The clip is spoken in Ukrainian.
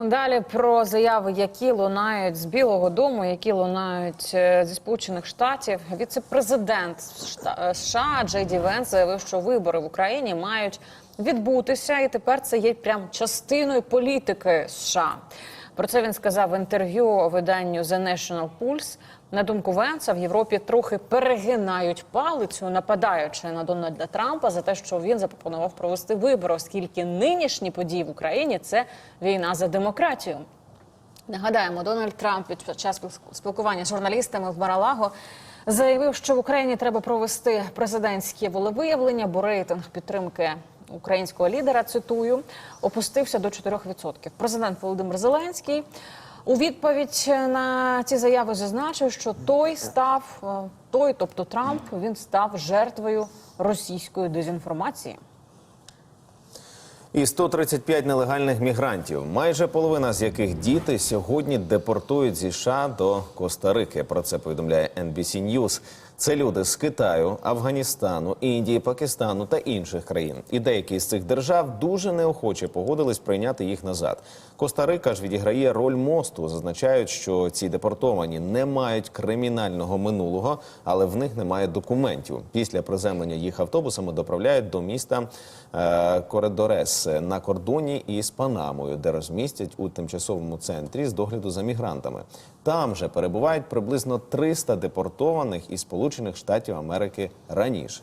Далі про заяви, які лунають з Білого Дому, які лунають е, зі Сполучених Штатів. Віце-президент е, США Джей Ді Вен заявив, що вибори в Україні мають відбутися, і тепер це є прям частиною політики США. Про це він сказав в інтерв'ю виданню The National Pulse. На думку Венса, в Європі трохи перегинають палицю, нападаючи на Дональда Трампа за те, що він запропонував провести вибори, оскільки нинішні події в Україні це війна за демократію. Нагадаємо, Дональд Трамп під час спілкування з журналістами в Маралаго заявив, що в Україні треба провести президентське волевиявлення, бо рейтинг підтримки українського лідера цитую опустився до 4%. Президент Володимир Зеленський у відповідь на ці заяви зазначив, що той став е, той, тобто Трамп, він став жертвою російської дезінформації. І 135 нелегальних мігрантів, майже половина з яких діти сьогодні депортують зі США до Коста-Рики. Про це повідомляє NBC News. Це люди з Китаю, Афганістану, Індії, Пакистану та інших країн. І деякі з цих держав дуже неохоче погодились прийняти їх назад. Коста-Рика ж відіграє роль мосту. Зазначають, що ці депортовані не мають кримінального минулого, але в них немає документів. Після приземлення їх автобусами доправляють до міста е, Коридорес на кордоні із Панамою, де розмістять у тимчасовому центрі з догляду за мігрантами. Там же перебувають приблизно 300 депортованих із Сполучених Штатів Америки раніше.